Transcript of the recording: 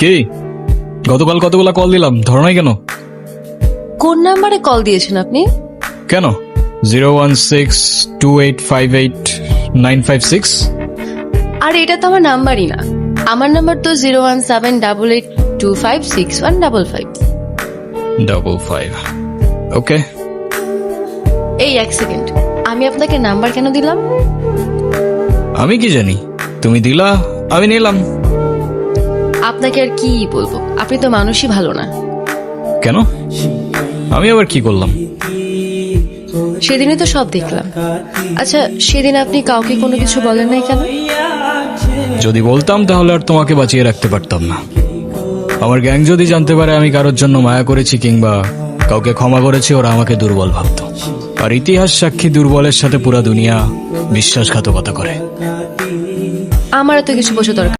কি? গতকাল কতগুলা কল দিলাম? ধরো নাই কেন? কোন নাম্বারে কল দিয়েছেন আপনি? কেন? Zero one six two eight five eight nine five six আর এটা তো আমার নাম্বারই না। আমার নাম্বার তো zero one seven double eight two five six one double five double five okay এই এক সেকেন্ড আমি আপনাকে নাম্বার কেন দিলাম? আমি কি জানি? তুমি দিলা আমি নিলাম। আপনাকে আর কি বলব? আপনি তো মানুষই ভালো না। কেন? আমি আবার কি করলাম? সেদিনই তো সব দেখলাম। আচ্ছা সেদিন আপনি কাউকে কোনো কিছু বলেন নাই কেন? যদি বলতাম তাহলে আর তোমাকে বাঁচিয়ে রাখতে পারতাম না। আমার গ্যাং যদি জানতে পারে আমি কারোর জন্য মায়া করেছি কিংবা কাউকে ক্ষমা করেছি ওরা আমাকে দুর্বল ভাবতো। আর ইতিহাস সাক্ষী দুর্বলের সাথে পুরা দুনিয়া বিশ্বাসঘাতকতা করে। আমার তো কিছু বসে দরকার।